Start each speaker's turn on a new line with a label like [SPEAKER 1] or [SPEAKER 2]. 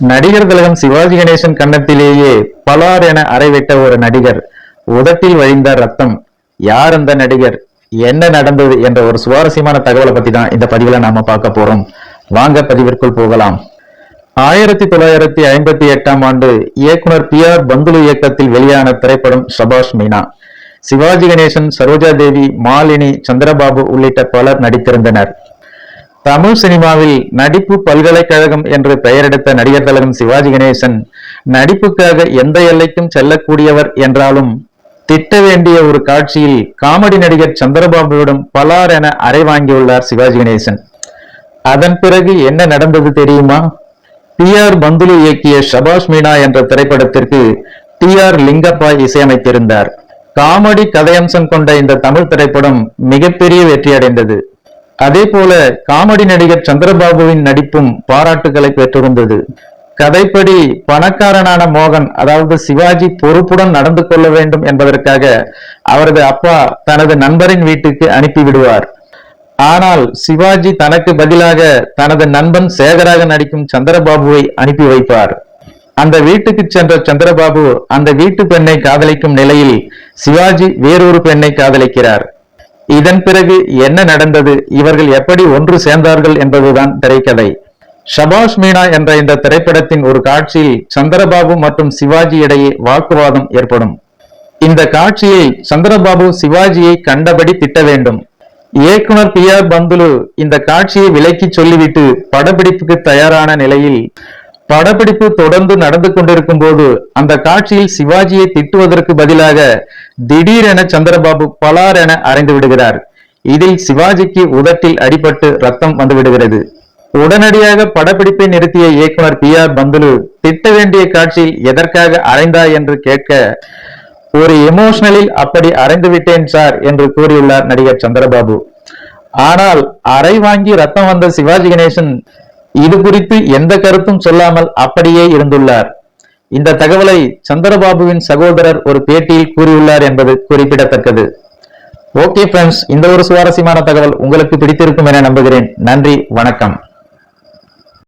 [SPEAKER 1] நடிகர் திலகம் சிவாஜி கணேசன் கன்னத்திலேயே பலார் என அறைவிட்ட ஒரு நடிகர். உதட்டில் வழிந்த ரத்தம். யார் அந்த நடிகர்? என்ன நடந்தது என்ற ஒரு சுவாரஸ்யமான தகவலை பத்தி தான் இந்த பதிவுல நாம பார்க்க போறோம். வாங்க பதிவிற்குள் போகலாம். ஆயிரத்தி தொள்ளாயிரத்தி ஐம்பத்தி எட்டாம் ஆண்டு இயக்குனர் பி ஆர் பந்துலு இயக்கத்தில் வெளியான திரைப்படம் சபாஷ் மீனா. சிவாஜி கணேசன் சரோஜா தேவி மாலினி சந்திரபாபு உள்ளிட்ட பலர் நடித்திருந்தனர். தமிழ் சினிமாவில் நடிப்பு பல்கலைக்கழகம் என்று பெயரெடுத்த நடிகர் தலகம் சிவாஜி கணேசன் நடிப்புக்காக எந்த எல்லைக்கும் செல்லக்கூடியவர் என்றாலும் திட்ட வேண்டிய ஒரு காட்சியில் காமெடி நடிகர் சந்திரபாபுவிடம் பலார் என அறை வாங்கியுள்ளார் சிவாஜி கணேசன். அதன் பிறகு என்ன நடந்தது தெரியுமா? டி ஆர் பந்துலு இயக்கிய ஷபாஷ் மீனா என்ற திரைப்படத்திற்கு டி ஆர் லிங்கப்பா இசையமைத்திருந்தார். காமெடி கதையம்சம் கொண்ட இந்த தமிழ் திரைப்படம் மிகப்பெரிய வெற்றி அடைந்தது அதே போல காமெடி நடிகர் சந்திரபாபுவின் நடிப்பும் பாராட்டுகளை பெற்றிருந்தது. கதைப்படி பணக்காரனான மோகன் அதாவது சிவாஜி பொறுப்புடன் நடந்து கொள்ள வேண்டும் என்பதற்காக அவரது அப்பா தனது நண்பரின் வீட்டுக்கு அனுப்பி விடுவார். ஆனால் சிவாஜி தனக்கு பதிலாக தனது நண்பன் சேகராக நடிக்கும் சந்திரபாபுவை அனுப்பி வைப்பார். அந்த வீட்டுக்கு சென்ற சந்திரபாபு அந்த வீட்டு பெண்ணை காதலிக்கும் நிலையில் சிவாஜி வேறொரு பெண்ணை காதலிக்கிறார். இதன் பிறகு என்ன நடந்தது? இவர்கள் எப்படி ஒன்று சேர்ந்தார்கள் என்பதுதான் திரைக்கதை. ஷபாஷ் மீனா என்ற இந்த திரைப்படத்தின் ஒரு காட்சியில் சந்திரபாபு மற்றும் சிவாஜி இடையே வாக்குவாதம் ஏற்படும். இந்த காட்சியை சந்திரபாபு சிவாஜியை கண்டபடி திட்ட வேண்டும். இயக்குனர் பி ஆர் பந்துலு இந்த காட்சியை விலக்கி சொல்லிவிட்டு படப்பிடிப்புக்கு தயாரான நிலையில் படப்பிடிப்பு தொடர்ந்து நடந்து கொண்டிருக்கும் போது அந்த காட்சியில் சிவாஜியை திட்டுவதற்கு பதிலாக திடீரென சந்திரபாபு பலார் என அரைந்து விடுகிறார். இதில் சிவாஜிக்கு உதட்டில் அடிபட்டு ரத்தம் வந்து விடுகிறது. உடனடியாக படப்பிடிப்பை நிறுத்திய இயக்குனர் பி ஆர் பந்துலு திட்ட வேண்டிய காட்சியில் எதற்காக அறைந்தாய் என்று கேட்க ஒரு எமோஷனலில் அப்படி அறைந்து விட்டேன் சார் என்று கூறியுள்ளார் நடிகர் சந்திரபாபு. ஆனால் அறை வாங்கி ரத்தம் வந்த சிவாஜி கணேசன் இது குறித்து எந்த கருத்தும் சொல்லாமல் அப்படியே இருந்துள்ளார். இந்த தகவலை சந்திரபாபுவின் சகோதரர் ஒரு பேட்டியில் கூறியுள்ளார் என்பது குறிப்பிடத்தக்கது. ஓகே ஃப்ரெண்ட்ஸ் இந்த ஒரு சுவாரஸ்யமான தகவல் உங்களுக்கு பிடித்திருக்கும் என நம்புகிறேன். நன்றி வணக்கம்.